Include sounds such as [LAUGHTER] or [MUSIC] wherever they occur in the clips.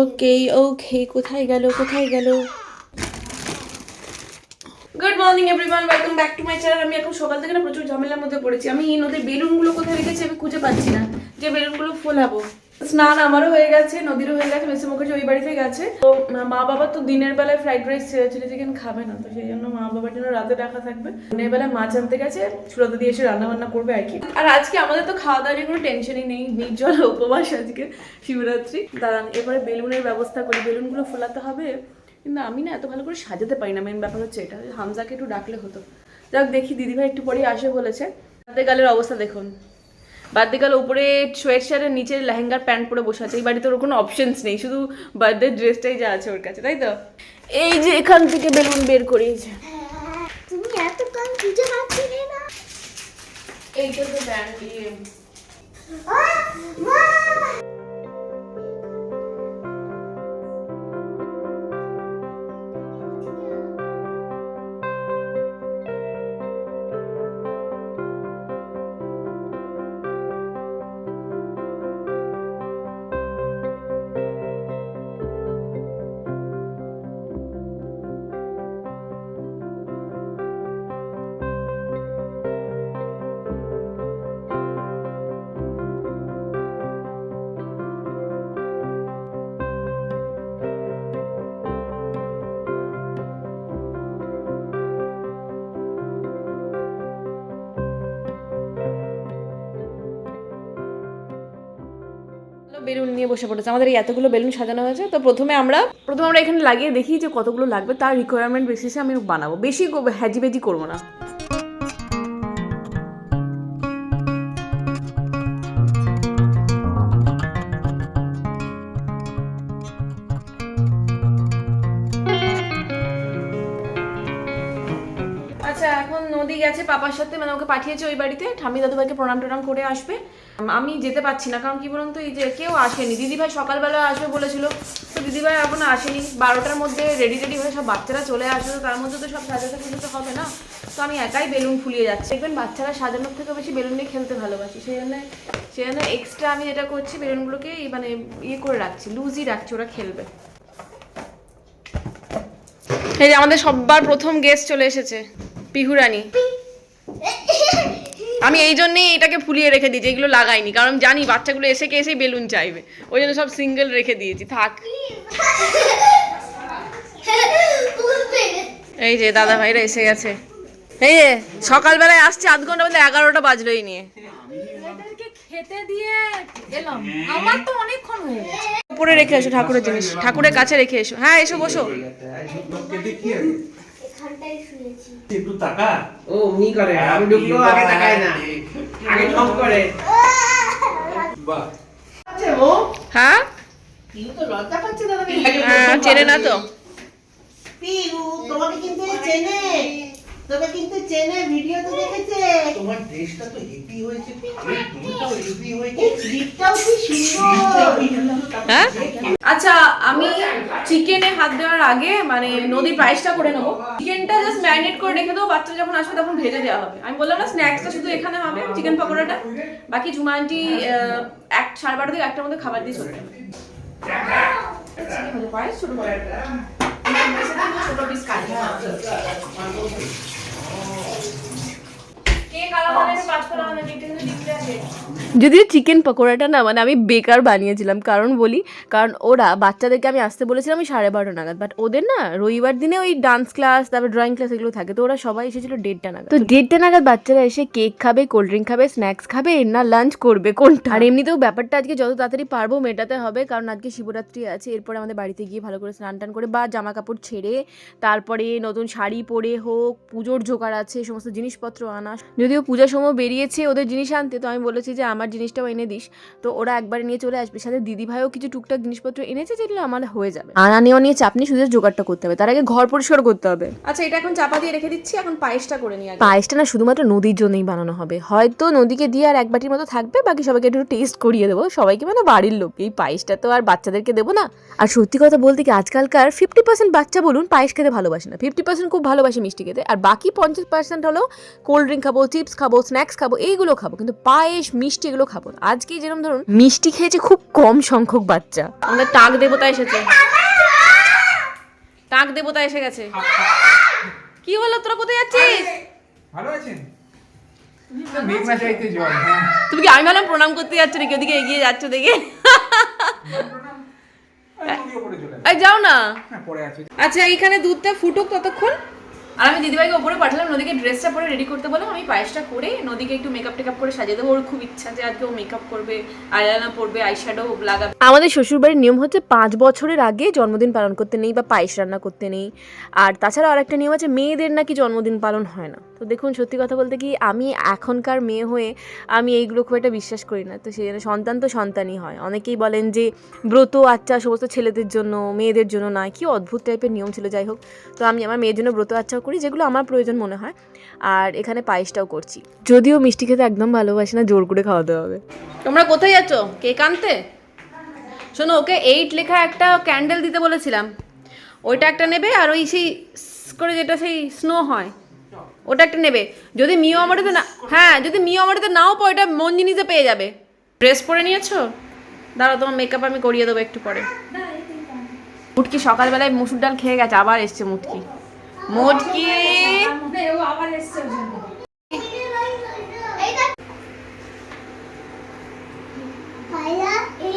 ওকে ওকে কোথায় গেল কোথায় গেল? Good morning everyone welcome back to my channel আমি এখন সকাল থেকে না প্রচুর ঝামেলার মধ্যে পড়েছি। আমি এই নদীর বেলুনগুলো কোথায় রেখেছি আমি খুঁজে পাচ্ছি না। যে বেলুনগুলো ফোলাবো। স্নান আমারও হয়ে গেছে, নদীরও হয়ে গেছে, মেসে মুখার্জি ওই বাড়িতে গেছে। তো মা বাবা তো দিনের বেলায় ফ্রাইড রাইস চিলি চিকেন খাবে না, তো সেই জন্য মা বাবার জন্য রাতে রাখা থাকবে। দিনের বেলায় মাছ আনতে গেছে, সুরাতে দিয়ে এসে রান্না বান্না করবে আর কি। আর আজকে আমাদের তো খাওয়া দাওয়া নিয়ে কোনো টেনশনই নেই, নির্জল উপবাস আজকে, শিবরাত্রি। দাঁড়ান, এবারে বেলুনের ব্যবস্থা করি, বেলুনগুলো ফোলাতে হবে। কিন্তু আমি না এত ভালো করে সাজাতে পারি না মেন ব্যাপার হচ্ছে এটা। হামজাকে একটু ডাকলে হতো। যাক, দেখি দিদিভাই একটু পরেই আসে বলেছে। বাদ্যেগালের অবস্থা দেখুন। বাদ্যেগাল উপরে সোয়েট শার্টের নিচে লেহেঙ্গার প্যান্ট পরে বসে আছে এই বাড়িতে ওর কোনো অপশনস নেই শুধু বার্থডে ড্রেসটাই যা আছে ওর কাছে তাই তো? এই যে এখান থেকে বেলুন বের করিয়েছে তুমি এত কম খুঁজে পাচ্ছি না। এইটা তো ব্যান্ড নিয়ে বসে পড়েছে। আমাদের এই এতগুলো বেলুন সাজানো হয়েছে। তো প্রথমে আমরা প্রথমে আমরা এখানে লাগিয়ে দেখি যে কতগুলো লাগবে। তার রিকোয়ারমেন্ট বেসিসে আমি বানাবো। বেশি হ্যাজি বেজি করব না। নদী পাপার সাথে মানে ওকে পাঠিয়েছে ওই বাড়িতে। ঠাম্মি দাদুভাইকে প্রণাম টনাম করে আসবে। আমি যেতে পারছি না, কারণ কি বলুন তো, এই যে কেউ আসেনি। দিদিভাই সকালবেলা আসবে বলেছিল, তো দিদিভাই এখনও আসেনি। বারোটার মধ্যে রেডি রেডি হয়ে সব বাচ্চারা চলে আসবে তো তার মধ্যে তো সব সাজাতে খুঁজতে হবে না। তো আমি একাই বেলুন ফুলিয়ে যাচ্ছি। দেখবেন বাচ্চারা সাজানোর থেকে বেশি বেলুন নিয়ে খেলতে ভালোবাসি। সেই জন্য সেই জন্য এক্সট্রা আমি যেটা করছি, বেলুনগুলোকে মানে ইয়ে করে রাখছি, লুজই রাখছি, ওরা খেলবে। এই যে আমাদের সবার প্রথম গেস্ট চলে এসেছে, পিহুরানি। আমি এই জন্যই এটাকে ফুলিয়ে রেখে দিয়েছি এগুলো লাগাইনি কারণ জানি বাচ্চাগুলো এসে কে এসেই বেলুন চাইবে। ওই জন্য সব সিঙ্গেল রেখে দিয়েছি থাক। এই যে দাদা ভাইরা এসে গেছে। এই যে সকালবেলায় আসছে আধ ঘণ্টা বলতে এগারোটা বাজলোই নিয়ে। খেতে দিয়ে এলাম। আমার তো অনেকক্ষণ হয়ে উপরে রেখে এসো ঠাকুরের জিনিস ঠাকুরের কাছে রেখে এসো। হ্যাঁ এসো বসো। একটু তাকা। ও উনি করে আমি ঢুকলো আগে তাকায় না। আগে ঠক করে। বাহ। আচ্ছা ও। হ্যাঁ? পিউ তো লজ্জা পাচ্ছে দাদাকে হ্যাঁ চেনে না তো। পিউ তোমাকে কিন্তু চেনে। তোকে কিন্তু চেনে ভিডিও তো দেখেছে। তোমার ড্রেসটা তো হেভি হয়েছে। এই টুলটাও হেভি হয়েছে। এই ক্লিপটাও কি সুন্দর? হ্যাঁ? আচ্ছা আমি চিকেনে হাত দেওয়ার আগে মানে নদীর প্রাইসটা করে নেব। চিকেনটা জাস্ট ম্যারিনেট করে রেখে দেবো বাচ্চা যখন আসবে তখন ভেজে দেওয়া হবে। আমি বললাম না স্ন্যাক্সটা শুধু এখানে হবে চিকেন পকোড়াটা। বাকি ঝুমা আন্টি এক সাড়ে বারো থেকে একটার মধ্যে খাবার দিয়ে চলে যাবে। পায়েস ছোট করে ছোট পিস কাটি যদিও চিকেন পকোড়াটা না মানে আমি বেকার বানিয়েছিলাম কারণ বলি কারণ ওরা বাচ্চাদেরকে আমি আসতে বলেছিলাম ওই সাড়ে বারোটা নাগাদ বাট ওদের না রবিবার দিনে ওই ডান্স ক্লাস তারপর ড্রয়িং ক্লাস এগুলো থাকে তো ওরা সবাই এসেছিল দেড়টা নাগাদ। তো দেড়টা নাগাদ বাচ্চারা এসে কেক খাবে কোল্ড ড্রিঙ্ক খাবে স্ন্যাক্স খাবে না লাঞ্চ করবে কোনটা? আর এমনিতেও ব্যাপারটা আজকে যত তাড়াতাড়ি পারব মেটাতে হবে কারণ আজকে শিবরাত্রি আছে এরপরে আমাদের বাড়িতে গিয়ে ভালো করে স্নান টান করে বা জামা কাপড় ছেড়ে তারপরে নতুন শাড়ি পরে হোক পুজোর জোগাড় আছে সমস্ত জিনিসপত্র আনা যদিও পূজার সময় বেরিয়েছে ওদের জিনিস আনতে তো আমি বলেছি যে আমার জিনিসটাও এনে দিস। তো ওরা একবার নিয়ে চলে আসবে। সাথে দিদি ভাইও কিছু টুকটাক জিনিসপত্র এনেছে যেগুলো আমার হয়ে যাবে। আনা নেওয়া নিয়ে চাপ নিয়ে শুধু জোগাড়টা করতে হবে। তার আগে ঘর পরিষ্কার করতে হবে। আচ্ছা এটা এখন চাপা দিয়ে রেখে দিচ্ছি। এখন পায়েসটা করে নিয়ে পায়েসটা না শুধুমাত্র নদীর জন্যই বানানো হবে। হয়তো নদীকে দিয়ে আর এক বাটির মতো থাকবে। বাকি সবাইকে একটু টেস্ট করিয়ে দেবো। সবাইকে মানে বাড়ির লোক। এই পায়েসটা তো আর বাচ্চাদেরকে দেবো না। আর সত্যি কথা বলতে কি আজকালকার ফিফটি পার্সেন্ট বাচ্চা বলুন পায়েস খেতে ভালোবাসে না। ফিফটি পার্সেন্ট খুব ভালোবাসে মিষ্টি খেতে। আর বাকি পঞ্চাশ পার্সেন্ট হলো কোল্ড ড্রিঙ্ক খাব চিপস খাব স্ন্যাক্স খাব এইগুলো খাব। কিন্তু পায়েস মিষ্টি এগুলো খাব। আজকে যেরকম ধরুন মিষ্টি খেয়েছে খুব কম সংখ্যক বাচ্চা। আমাদের টাক দেবতা এসেছে। টাক দেবতা এসে গেছে। কি হলো তোরা কোথায় যাচ্ছিস? ভালো আছেন? হ্যাঁ। তুমি কি আমি ভাবলাম প্রণাম করতে যাচ্ছ নাকি? ওদিকে এগিয়ে যাচ্ছ দেখে। যাও না। হ্যাঁ আচ্ছা এইখানে দুধটা ফুটুক ততক্ষণ। আর আমি দিদিভাইকে ওপরে পাঠালাম, নদীকে ড্রেসটা পরে রেডি করতে বললাম, আমি পায়েসটা করে নদীকে একটু মেকআপ টেকআপ করে সাজিয়ে দেবো। ওর খুব ইচ্ছা যে আজকে ও মেকআপ করবে আইলাইনার পরবে আইশ্যাডো লাগাবে। আমাদের শ্বশুরবাড়ির নিয়ম হচ্ছে পাঁচ বছরের আগে জন্মদিন পালন করতে নেই বা পায়েস রান্না করতে নেই। আর তাছাড়া আর একটা নিয়ম আছে, মেয়েদের নাকি জন্মদিন পালন হয় না। তো দেখুন, সত্যি কথা বলতে কি, আমি এখনকার মেয়ে হয়ে আমি এইগুলো খুব একটা বিশ্বাস করি না। তো সেই জন্য সন্তান তো সন্তানই হয়। অনেকেই বলেন যে ব্রত আচ্ছা সমস্ত ছেলেদের জন্য, মেয়েদের জন্য নয়। কি অদ্ভুত টাইপের নিয়ম ছিল, যাই হোক। তো আমি, আমার মেয়ের জন্য ব্রত আচ্ছাও করি যেগুলো আমার প্রয়োজন মনে হয়। আর এখানে পায়েসটাও করছি। যদিও মিষ্টি খেতে একদম ভালোবাসি না, জোর করে খাওয়াতে হবে। তোমরা কোথায় যাচ্ছ? কেক আনতে? শোনো, ওকে এইট লেখা একটা ক্যান্ডেল দিতে বলেছিলাম। ওইটা একটা নেবে আর ওই সেই করে যেটা সেই স্নো হয়, ওটা একটা নেবে। যদি মিও আমারিতে না হ্যাঁ যদি মিও আমারিতে নাও পাও, এটা মন জিনিসে পেয়ে যাবে। ড্রেস পরে নিয়েছো? দাঁড়াও, তোমার মেকআপ আমি করিয়ে দেবো একটু পরে। মুটকি সকালবেলায় মুসুর ডাল খেয়ে গেছে, আবার এসছে মুটকি। মুটকি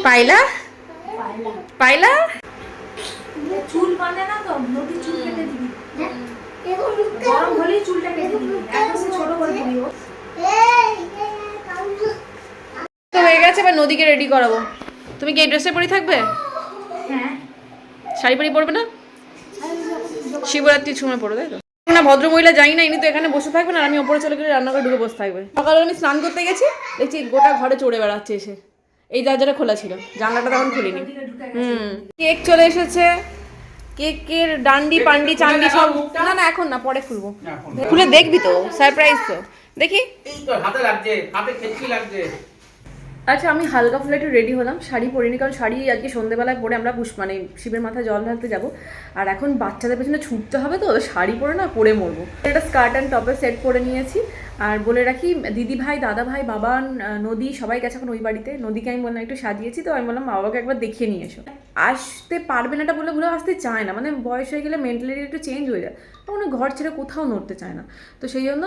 পাইলা? পাইলা? চুল বাঁধে না তো নদী চুল কেটে দিবি। গরম হলেই চুলটা কেটে দিবি। এখন ছোট করে দিবি ও। এই এই কাউন্ট তো হয়ে গেছে এবার নদীকে রেডি করাবো। তুমি কি এই ড্রেসে পরে থাকবে? হ্যাঁ। শাড়ি পরি পরবে না? শিবরাত্রির সময় পড়বে তাই তো? না ভদ্র মহিলা যাই না ইনি তো এখানে বসে থাকবেন আর আমি ওপরে চলে গেলে রান্নাঘরে ঢুকে বসে থাকবে। সকালে আমি স্নান করতে গেছি দেখছি গোটা ঘরে চড়ে বেড়াচ্ছে এসে। এই দরজাটা খোলা ছিল জানলাটা তখন খুলিনি। হুম। কেক চলে এসেছে কেকের ডান্ডি পান্ডি চান্ডি সব না না এখন না পরে খুলবো। খুলে দেখবি তো সারপ্রাইজ তো। দেখি। এই তো হাতে লাগছে হাতে লাগছে। আচ্ছা আমি হালকা ফুলে একটু রেডি হলাম। শাড়ি পরিনি, কারণ শাড়ি আজকে সন্ধ্যেবেলায় পরে আমরা পুষ মানে শিবের মাথায় জল ঢালতে যাব। আর এখন বাচ্চাদের পেছনে ছুটতে হবে তো, শাড়ি পরে না পরে মরবো। একটা স্কার্ট অ্যান্ড টপের সেট পরে নিয়েছি। আর বলে রাখি, দিদি ভাই, দাদা ভাই, বাবা নদী, সবাই গেছে এখন ওই বাড়িতে। নদীকে আমি বললাম, একটু সাজিয়েছি তো। আমি বললাম, মা বাবাকে একবার দেখিয়ে নিয়ে এসো। আসতে পারবে না এটা বলে ভুলে আসতে চায় না। মানে বয়স হয়ে গেলে মেন্টালিটি একটু চেঞ্জ হয়ে যায়। তখন ঘর ছেড়ে কোথাও নড়তে চায় না। তো সেই জন্য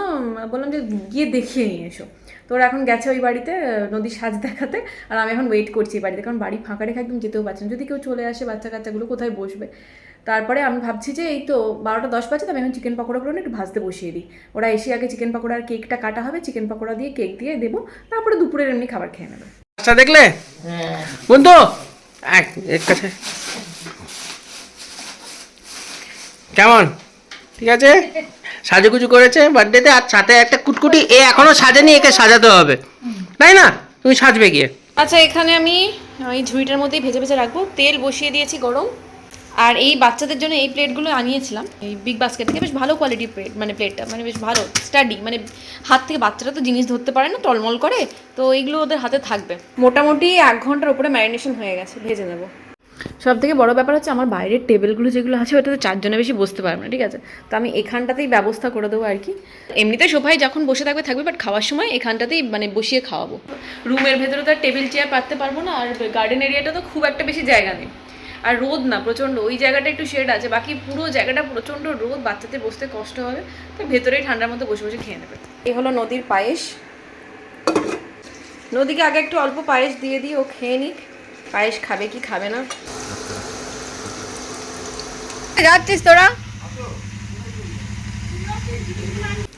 বললাম যে, গিয়ে দেখিয়ে নিয়ে এসো। তো ওরা এখন গেছে ওই বাড়িতে নদীর সাজ দেখাতে। আর আমি এখন ওয়েট করছি বাড়িতে। কারণ বাড়ি ফাঁকা রেখে একদম যেতেও পারছি না। যদি কেউ চলে আসে বাচ্চা কাচ্চাগুলো কোথায় বসবে? তারপরে আমি ভাবছি যে এই তো বারোটা দশ বাজে তো আমি এখন চিকেন পকোড়াগুলো না একটু ভাজতে বসিয়ে দিই। ওরা এসে আগে চিকেন পকোড়ার কেকটা কাটা হবে চিকেন পকোড়া দিয়ে কেক দিয়ে দেবো তারপরে দুপুরের এমনি খাবার খেয়ে নেবে। আচ্ছা দেখলে? বন্ধু এক কাছে। কেমন? ঠিক আছে? সাজুগুজু করেছে বার্থডেতে আর সাথে একটা কুটকুটি এ এখনও সাজেনি একে সাজাতে হবে। তাই না? তুমি সাজবে গিয়ে। আচ্ছা এখানে আমি ওই ঝুড়িটার মধ্যেই ভেজে ভেজে রাখব। তেল বসিয়ে দিয়েছি গরম। আর এই বাচ্চাদের জন্য এই প্লেটগুলো আনিয়েছিলাম। এই বিগ বাস্কেট থেকে বেশ ভালো কোয়ালিটির প্লেট মানে প্লেটটা মানে বেশ ভালো স্টাডি মানে হাত থেকে বাচ্চারা তো জিনিস ধরতে পারে না টলমল করে তো এইগুলো ওদের হাতে থাকবে। মোটামুটি এক ঘণ্টার উপরে ম্যারিনেশন হয়ে গেছে ভেজে নেব। সব থেকে বড়ো ব্যাপার হচ্ছে আমার বাইরের টেবিলগুলো যেগুলো আছে ওটাতে চারজনে বেশি বসতে পারবে না ঠিক আছে? তো আমি এখানটাতেই ব্যবস্থা করে দেবো আর কি। এমনিতে সোফায় যখন বসে থাকবে থাকবে বাট খাওয়ার সময় এখানটাতেই মানে বসিয়ে খাওয়াবো। রুমের ভেতরে তো আর টেবিল চেয়ার পাততে পারব না আর গার্ডেন এরিয়াটা তো খুব একটা বেশি জায়গা নেই। আর রোদ না প্রচণ্ড। ওই জায়গাটা একটু শেড আছে বাকি পুরো জায়গাটা প্রচণ্ড রোদ বাচ্চাদের বসতে কষ্ট হবে। তো ভেতরেই ঠান্ডার মধ্যে বসে বসে খেয়ে নেবে। এই হলো নদীর পায়েস। নদীকে আগে একটু অল্প পায়েস দিয়ে দিই ও খেয়ে নিক। পায়েস খাবে কি খাবে না। যাচ্ছিস তোরা?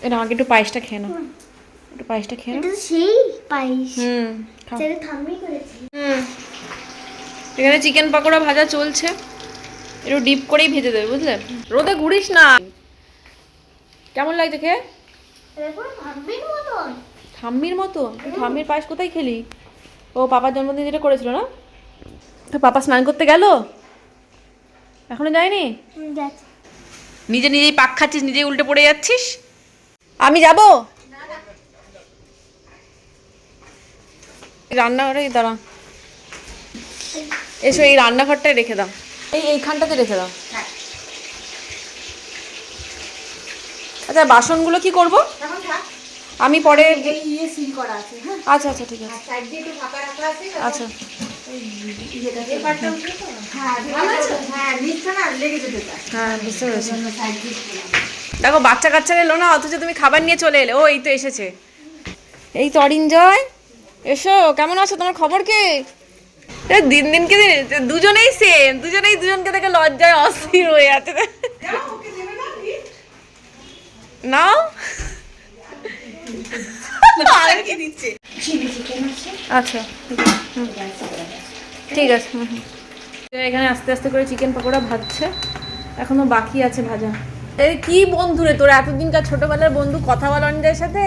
এটা আমাকে একটু পায়েসটা খেয়ে নাও। একটু পায়েসটা খেয়ে নাও। সেই পাইস হুম খাও। সেটা থামি করেছি। হুম এখানে চিকেন পকোড়া ভাজা চলছে। একটু ডিপ করেই ভেজে দেবে বুঝলে? রোদে ঘুরিস না। কেমন লাগছে খেয়ে? ঠাম্মির মতো ঠাম্মির পায়েস কোথায় খেলি? ও পাপার জন্মদিন যেটা করেছিল না? তো পাপা স্নান করতে গেল? এখনও যায়নি? নিজে নিজেই পাক খাচ্ছিস নিজেই উল্টে পড়ে যাচ্ছিস? আমি যাব? রান্নাঘরে দাঁড়া। এসো এই রান্নাঘরটায় রেখে দাও। এই এইখানটাতে রেখে দাও। আচ্ছা বাসনগুলো কি করব? আমি পরে এই ইয়ে সিল করা আছে হ্যাঁ? আচ্ছা আচ্ছা ঠিক আছে। আচ্ছা। হ্যাঁ হ্যাঁ হ্যাঁ দেখো বাচ্চা কাচ্চা এলো না অথচ তুমি খাবার নিয়ে চলে এলে। ও এই তো এসেছে। এই তো অরিঞ্জয় এসো কেমন আছো? তোমার খবর কি? দিন দিন কে দিন দুজনেই সেম দুজনেই দুজনকে দেখে লজ্জায় অস্থির হয়ে আছে নাও আচ্ছা। ঠিক আছে। এখানে আস্তে আস্তে করে চিকেন পকোড়া ভাজছে। এখনও বাকি আছে ভাজা। এই কি বন্ধু রে তোর? এতদিনকার ছোটবেলার বন্ধু কথা বলা অনিদের সাথে?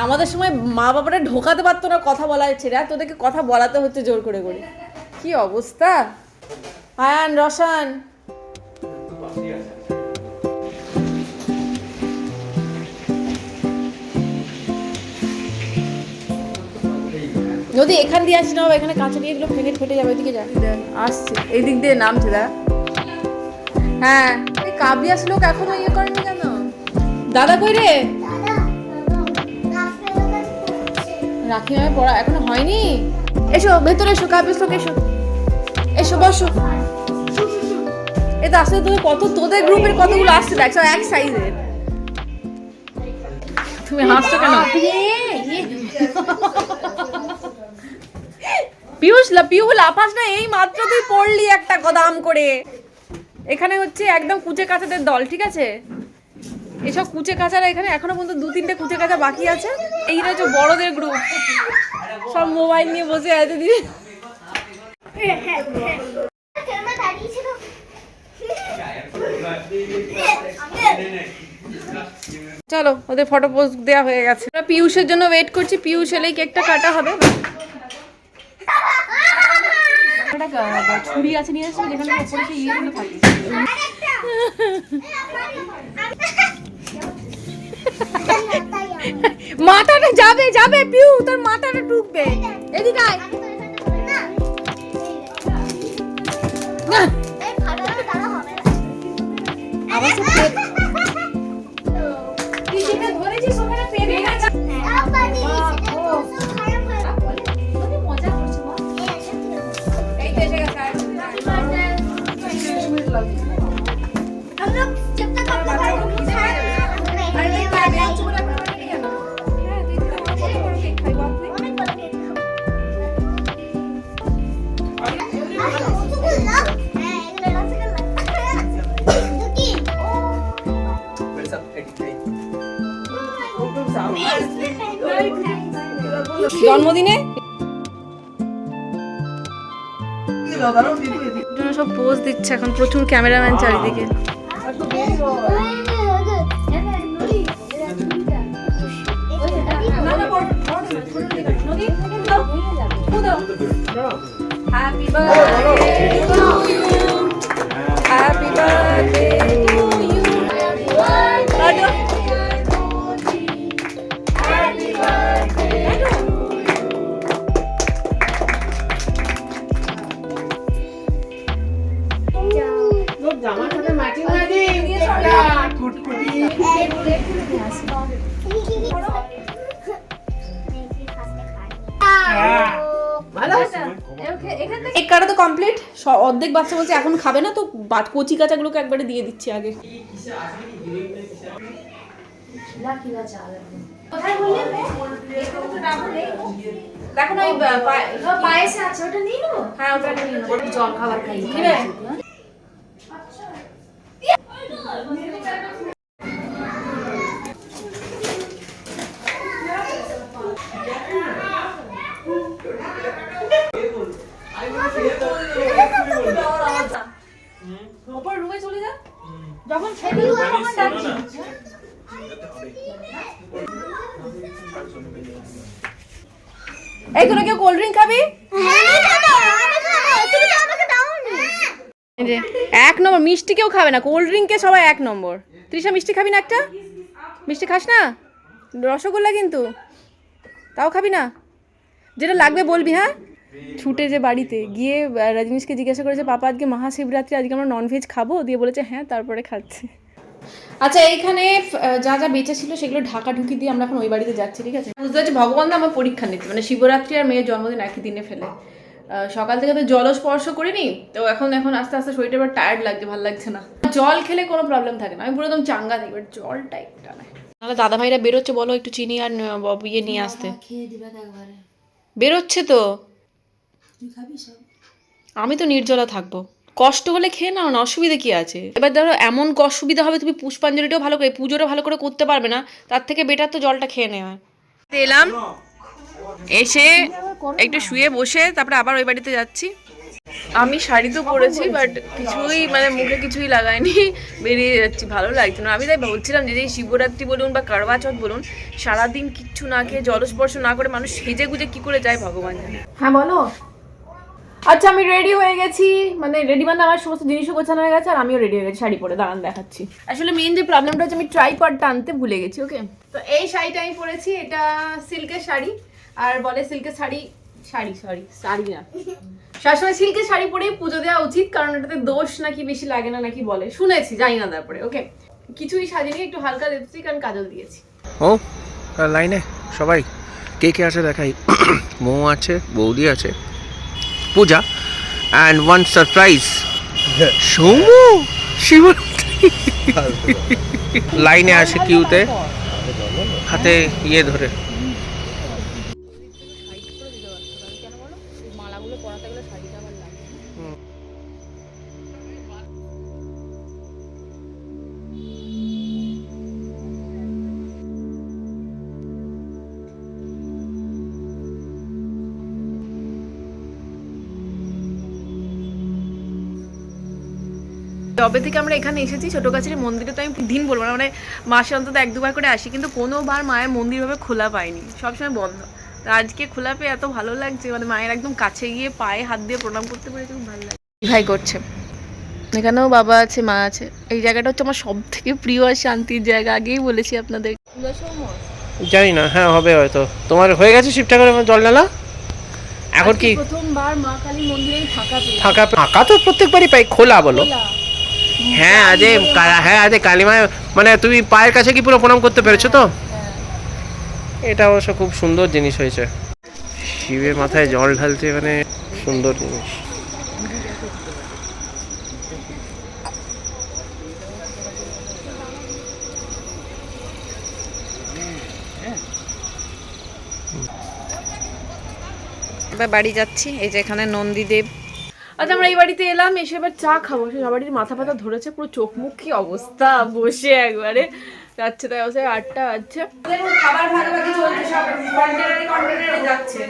আমাদের সময় মা বাবারা ঢোকাতে পারতো না কথা বলা ছেড়ে আর তোদেরকে কথা বলাতে হচ্ছে জোর করে করে। কি অবস্থা? আয়ান রসান যদি এখান দিয়ে আসি না এখানে কাঁচা দিয়ে এগুলো ভেঙে ফেটে যাবে এদিকে যা। আসছে। এই দিক দিয়ে নামছে দা হ্যাঁ এই কাবিয়াস লোক এখনও ইয়ে করেনি কেন? দাদা কই রে? রাখি আমি পড়া এখনও হয়নি? এসো ভেতরে এসো কাবিয়াস লোক এসো। এসো বসো। এটা আসলে তোদের কত তোদের গ্রুপের কতগুলো আসছে দেখ সব এক সাইজের। তুমি হাসছো কেন? পিয়ুষ লা পিউ লাফাস না এই মাত্র তুই পড়লি একটা গদাম করে। এখানে হচ্ছে একদম কুচে কাচাদের দল ঠিক আছে? এসব কুচে কাচারা এখানে এখনও পর্যন্ত দু তিনটে কুচে কাচা বাকি আছে। এইটা হচ্ছে বড়দের গ্রুপ সব মোবাইল নিয়ে বসে আছে দিদি। চলো, ওদের ফটো পোস্ট দেওয়া হয়ে গেছে। পিয়ুষের জন্য ওয়েট করছি। পিয়ুষ এলেই কেকটা কাটা হবে। একটা ছুরি আছে নিয়ে আসবে যেখানে উপরে সেই ইয়েগুলো থাকে মাথাটা যাবে যাবে পিউ তোর মাথাটা ঢুকবে। এদিকে আয়। জন্মদিনে? সব পোজ দিচ্ছে এখন প্রচুর ক্যামেরাম্যান চারিদিকে। Happy birthday to you happy birthday এক কাটা তো কমপ্লিট অর্ধেক বাচ্চা বলছে এখন খাবে না তো কচি কাঁচাগুলোকে একবারে দিয়ে দিচ্ছি আগে। দেখো না ওই পায়েসে আছে ওটা নিয়ে নেব। হ্যাঁ ওটা নিয়ে নেব। জল খাবার খাই? ওপর রুমে চলে যা। যখন খেতে তখন ডাকছি। এই তোরা কেউ কোল্ড ড্রিঙ্ক খাবি? এই যে, এক নম্বর মিষ্টি কেউ খাবে না কোল্ড ড্রিঙ্কে সবাই এক নম্বর। তৃষা মিষ্টি খাবি না একটা? মিষ্টি খাস না? রসগোল্লা কিন্তু। তাও খাবি না? যেটা লাগবে বলবি হ্যাঁ? ছুটে যে বাড়িতে গিয়ে রজনীশকে জিজ্ঞাসা করেছে পাপা আজকে মহাশিবরাত্রি আজকে আমরা ননভেজ খাব? দিয়ে বলেছে হ্যাঁ তারপরে খাচ্ছে। আচ্ছা এইখানে যা যা বেঁচে ছিল সেগুলো ঢাকা ঢুকি দিয়ে আমরা এখন ওই বাড়িতে যাচ্ছি ঠিক আছে? বুঝতে পারছি ভগবান আমার পরীক্ষা নিচ্ছে মানে শিবরাত্রি আর মেয়ের জন্মদিন একই দিনে ফেলে। সকাল থেকে তো জল স্পর্শ করিনি তো এখন এখন আস্তে আস্তে শরীরটা এবার টায়ার্ড লাগছে ভালো লাগছে না। জল খেলে কোনো প্রবলেম থাকে না আমি পুরো একদম চাঙ্গা থাকি বাট জলটা একটা না তাহলে দাদা ভাইরা বেরোচ্ছে বলো একটু চিনি আর ইয়ে নিয়ে আসতে। খেয়ে দিবে একবারে। বেরোচ্ছে তো। তুই খাবি সব? আমি তো নির্জলা থাকব। কষ্ট হলে খেয়ে নাও না অসুবিধা কি আছে? এবার ধরো এমন অসুবিধা হবে তুমি পুষ্পাঞ্জলিটাও ভালো করে পুজোটা ভালো করে করতে পারবে না তার থেকে বেটার তো জলটা খেয়ে নেওয়া। এলাম। এসে একটু শুয়ে বসে তারপরে আবার ওই বাড়িতে যাচ্ছি। আমি শাড়ি তো পরেছি বাট কিছুই মানে মুখে কিছুই লাগাইনি বেরিয়ে যাচ্ছি ভালো লাগছে না। আমি তাই বলছিলাম যে এই শিবরাত্রি বলুন বা কারবা চৌথ বলুন সারাদিন কিচ্ছু না খেয়ে জলস্পর্শ না করে মানুষ সেজে গুজে কি করে যায় ভগবান জানে। হ্যাঁ বলো। আচ্ছা আমি রেডি হয়ে গেছি। মানে রেডি মানে আমার সমস্ত জিনিসও গোছানো হয়ে গেছে আর আমিও রেডি হয়ে গেছি শাড়ি পরে দাঁড়ান দেখাচ্ছি। আসলে মেন যে প্রবলেমটা হচ্ছে আমি ট্রাইপডটা আনতে ভুলে গেছি ওকে তো এই শাড়িটা আমি পরেছি এটা সিল্কের শাড়ি। আর বলে সিল্কের শাড়ি শাড়ি সরি শাড়ি না। সবসময় সিল্কের শাড়ি পরেই পুজো দেওয়া উচিত কারণ এটাতে দোষ নাকি বেশি লাগে না নাকি বলে। শুনেছি জানি না তারপরে ওকে কিছুই সাজিনি একটু হালকা লিপস্টিক আর কাজল দিয়েছি। ও লাইনে সবাই কে কে আছে দেখাই? [COUGHS] মৌ আছে বৌদি আছে Puja and one surprise Soumu Shivratri. [LAUGHS] লাইনে আছে কিউতে হাতে ইয়ে ধরে। তবে থেকে আমরা এখানে এসেছি ছোট গাছের মন্দিরে তো আমি দিন বলব না মানে মাসে অন্তত এক দুবার করে আসি কিন্তু কোনোবার মায়ের মন্দির ভাবে খোলা পাইনি সবসময় বন্ধ। তো আজকে খোলা পেয়ে এত ভালো লাগছে মানে মায়ের একদম কাছে গিয়ে পায়ে হাত দিয়ে প্রণাম করতে পেরেছি খুব ভালো লাগছে। ভাই করছে। এখানেও বাবা আছে মা আছে। এই জায়গাটা হচ্ছে আমার সব থেকে প্রিয় আর শান্তির জায়গা আগেই বলেছি আপনাদের। জানি না হ্যাঁ হবে হয়তো। তোমার হয়ে গেছে শিব ঠাকুরের জল ঢালা এখন কি? প্রথমবার মা কালী মন্দিরে ফাঁকা পেয়েছি। ফাঁকা ফাঁকা তো প্রত্যেকবারই পাই খোলা বলো। হ্যাঁ আজে হ্যাঁ আজে কালিমায় মানে তুমি পায়ের কাছে কি পুরো প্রণাম করতে পেরেছ তো? এটা অবশ্য খুব সুন্দর জিনিস হয়েছে। শিবের মাথায় জল ঢালতে মানে সুন্দর জিনিস। বাড়ি যাচ্ছি, এই যে এখানে নন্দীদেব। আচ্ছা আমরা এই বাড়িতে এলাম এসে এবার চা খাব। সে সবারই মাথা ফাথা ধরেছে পুরো চোখ মুখ কি অবস্থা? বসে একবারে যাচ্ছে তাই অবশ্যই আটটা বাজছে। খাবার ভাগাভাগি চলছে সব কন্টেনারে কন্টেনারে যাচ্ছে।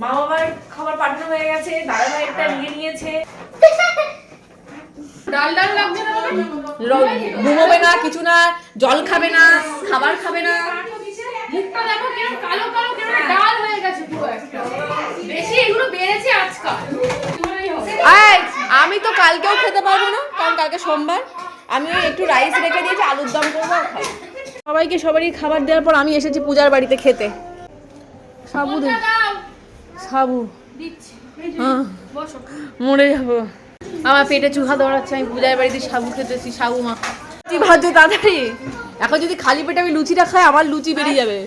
মা বাবার খাবার পাঠানো হয়ে গেছে দাদা ভাই একটা নিয়ে নিয়েছে। ডাল ডাল লাগছে না ঘুমোবে না কিছু না জল খাবে না খাবার খাবে না। মুখটা দেখো কেমন কালো কালো কেমন ডাল হয়ে গেছে পুরো একটা। বেশি এগুলো বেড়েছে আজকাল। আমি তো কালকেও খেতে পারব না কারণ কালকে সোমবার। আমি একটু রাইস রেখে দিয়েছি আলুর দম করব আর খাব। সবাইকে সবারই খাবার দেওয়ার পর আমি এসেছি পূজার বাড়িতে খেতে। সাবু দে। সাবু। হ্যাঁ। মরে যাব। আমার পেটে চুহা দৌড়াচ্ছে আমি পূজার বাড়িতে সাবু খেতেছি সাবু মা। লুচি ভাজো তাড়াতাড়ি। এখন যদি খালি পেটে আমি লুচিটা খাই আমার লুচি বেরিয়ে যাবে।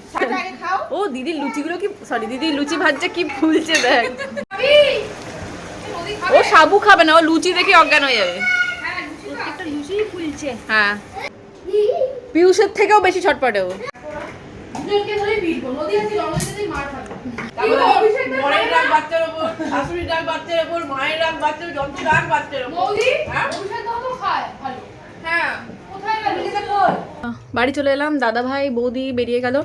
ও দিদির লুচিগুলো কি সরি দিদি লুচি ভাজছে কি ফুলছে দেখ। ও সাবু খাবে না ও লুচি দেখে অজ্ঞান হয়ে যাবে। একটা হ্যাঁ। পিয়ুষের থেকেও বেশি ছটপটে ও। রাগ বাচ্চার যত রাগ বাচ্চার হ্যাঁ। বাড়ি চলে এলাম দাদা ভাই বৌদি বেরিয়ে গেল।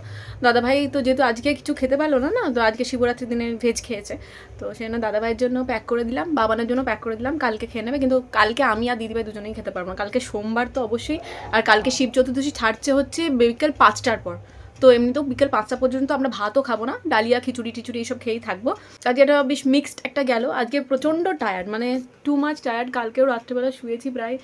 দাদা ভাই তো যেহেতু আজকে কিছু খেতে পারল না না, তো আজকে শিবরাত্রির দিনে ভেজ খেয়েছে। তো সেই জন্য দাদা ভাইয়ের জন্য প্যাক করে দিলাম, বাবানের জন্য প্যাক করে দিলাম, কালকে খেয়ে নেবে। কিন্তু কালকে আমি আর দিদিভাই দুজনেই খেতে পারব না। কালকে সোমবার তো অবশ্যই, আর কালকে শিব চতুর্দশী ছাড়ছে হচ্ছে বিকেল পাঁচটার পর। তো এমনিতেও বিকেল পাঁচটা পর্যন্ত আমরা ভাতও খাব না, ডালিয়া, খিচুড়ি টিচুড়ি এইসব খেয়েই থাকব। আজকে এটা বেশ মিক্সড একটা গেল। আজকে প্রচণ্ড টায়ার্ড মানে টু মাছ টায়ার্ড কালকেও রাত্রেবেলা শুয়েছি প্রায়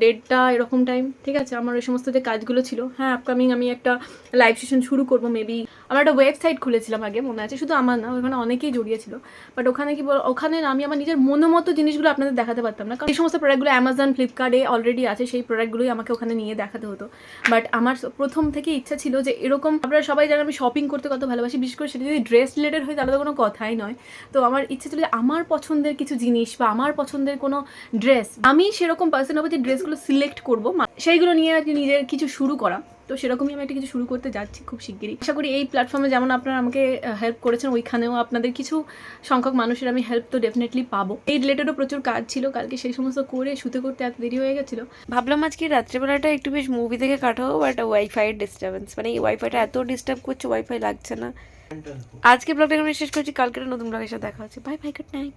দেড়টা এরকম টাইম ঠিক আছে, আমার ওই সমস্ত যে কাজগুলো ছিল। হ্যাঁ আপকামিং আমি একটা লাইভ সেশন শুরু করব মেবি আমার একটা ওয়েবসাইট খুলেছিলাম আগে, মনে আছে? শুধু আমার না, ওখানে অনেকেই জড়িয়েছিল বাট ওখানে কি বল, ওখানে আমি আমার নিজের মনোমতো জিনিসগুলো আপনাদের দেখাতে পারতাম না। কারণ এই সমস্ত প্রোডাক্টগুলো অ্যামাজন ফ্লিপকার্টে অলরেডি আছে, সেই প্রোডাক্টগুলোই আমাকে ওখানে নিয়ে দেখাতে হতো। বাট আমার প্রথম থেকে ইচ্ছা ছিল যে এরকম আপনারা সবাই জানেন আমি শপিং করতে কত ভালোবাসি, বিশেষ করে সেটা যদি ড্রেস রিলেটেড হয় তাহলে তো কোনো কথাই নয়। তো আমার ইচ্ছে ছিল যে আমার পছন্দের কিছু জিনিস বা আমার পছন্দের কোনো ড্রেস আমি সেরকম পার্সন হব যে ড্রেসগুলো সিলেক্ট করব। সেইগুলো নিয়ে আর কি নিজের কিছু শুরু করা। তো সেরকমই আমি একটা কিছু শুরু করতে যাচ্ছি খুব শিগগিরই। আশা করি এই প্ল্যাটফর্মে যেমন আপনারা আমাকে হেল্প করেছেন, ওইখানেও আপনাদের কিছু সংখ্যক মানুষের আমি হেল্প তো ডেফিনেটলি পাবো। এই রিলেটেডও প্রচুর কাজ ছিল, কালকে সেই সমস্ত করে শুতে করতে এত দেরি হয়ে গেছিল। ভাবলাম আজকে রাত্রেবেলাটা একটু বেশ মুভি থেকে কাটাবো বাট ওয়াইফাইয়ের ডিস্টার্বেন্স মানে এই ওয়াইফাইটা এত ডিস্টার্ব করছে ওয়াইফাই লাগছে না। আজকে ব্লগটা এখানে শেষ করছি, কালকে নতুন ব্লগের সাথে দেখা হচ্ছে। Bye bye good night